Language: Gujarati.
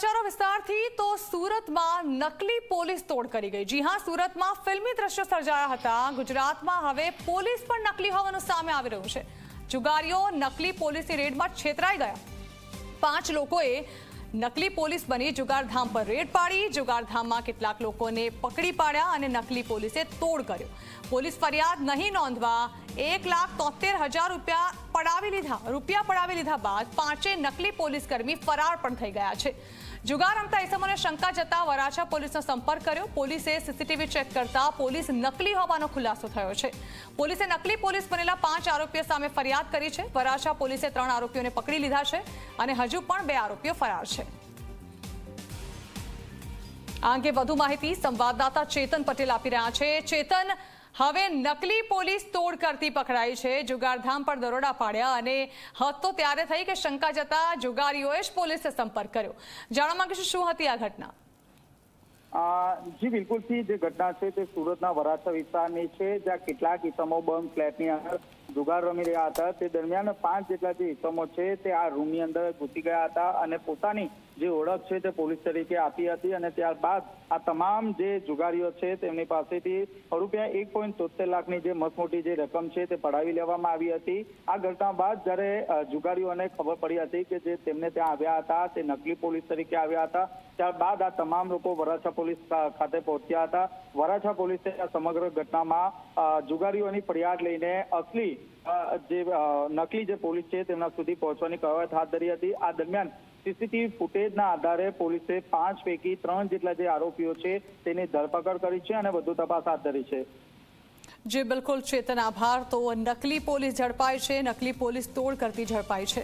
સમાચારો વિસ્તારથી તો સુરતમાં નકલી પોલીસ તોડ કરી ગઈ. જી હા, સુરતમાં ફિલ્મી દ્રશ્યો સર્જાયા હતા. ગુજરાતમાં હવે પોલીસ પણ નકલી હોવાનું સામે આવી રહ્યું છે. જુગારીઓ નકલી પોલીસની રેડમાં છેતરાઈ ગયા. પાંચ લોકોએ નકલી પોલીસ બની જુગારધામ પર રેડ પાડી. જુગારધામમાં કેટલાક લોકોને પકડી પાડ્યા અને નકલી પોલીસે તોડ કર્યો. પોલીસ ફરિયાદ નહીં નોંધવા એક લાખ તોતેર હજાર રૂપિયા પડાવી લીધા. રૂપિયા પડાવી લીધા બાદ પાંચે નકલી પોલીસ કર્મી ફરાર પણ થઈ ગયા છે. જુગાર રમતા ઇસમોને શંકા જતા વરાછા પોલીસનો સંપર્ક કર્યો. પોલીસે સીસીટીવી ચેક કરતા પોલીસ નકલી હોવાનો ખુલાસો થયો છે. પોલીસે નકલી પોલીસ બનેલા પાંચ આરોપીઓ સામે ફરિયાદ કરી છે. વરાછા પોલીસે ત્રણ આરોપીઓને પકડી લીધા છે અને હજુ પણ બે આરોપીઓ ફરાર છે. આ અંગે વધુ માહિતી સંવાદદાતા ચેતન પટેલ આપી રહ્યા છે. ચેતન હવે નકલી પોલીસ તોડ કરતી પકડાઈ છે. જુગારધામ પર દરોડા પાડ્યા અને હદ તો ત્યારે થઈ કે શંકા જતા જુગારીઓએ જ પોલીસે સંપર્ક કર્યો. જાણવા માંગીશું શું હતી આ ઘટના? જી બિલકુલથી જે ઘટના છે તે સુરતના વરાછા વિસ્તારની છે. જ્યાં કેટલાક ઇસમો બંધ ફ્લેટની અંદર જુગાર રમી રહ્યા હતા. તે દરમિયાન પાંચ જેટલા જે એકમો છે તે આ રૂમની અંદર ઘૂસી ગયા હતા અને પોતાની જે ઓળખ છે તે પોલીસ તરીકે આપી હતી અને ત્યારબાદ આ તમામ જે જુગારીઓ છે તેમની પાસેથી રૂપિયા એક પોઈન્ટ તોતેર લાખની જે મસમોટી જે રકમ છે તે પડાવી લેવામાં આવી હતી. આ ઘટના બાદ જ્યારે જુગારીઓને ખબર પડી હતી કે જે તેમને ત્યાં આવ્યા હતા, તે નકલી પોલીસ તરીકે આવ્યા હતા. ત્યારબાદ આ તમામ લોકો વરાછા પોલીસ ખાતે પહોંચ્યા હતા. વરાછા પોલીસે આ સમગ્ર ઘટનામાં જુગારીઓની ફરિયાદ લઈને અસલી જે નકલી જે પોલીસ છે તેમના સુધી પહોંચવાની કવાયત હાથ ધરી હતી. આ દરમિયાન સીસીટીવી ફૂટેજના આધારે પોલીસે પાંચ પૈકી ત્રણ જેટલા જે આરોપીઓ છે તેની ધરપકડ કરી છે અને વધુ તપાસ હાથ ધરી છે. જે, બિલકુલ. ચેતન, આભાર. તો નકલી પોલીસ ઝડપાય છે, નકલી પોલીસ તોડ કરતી ઝડપાય છે.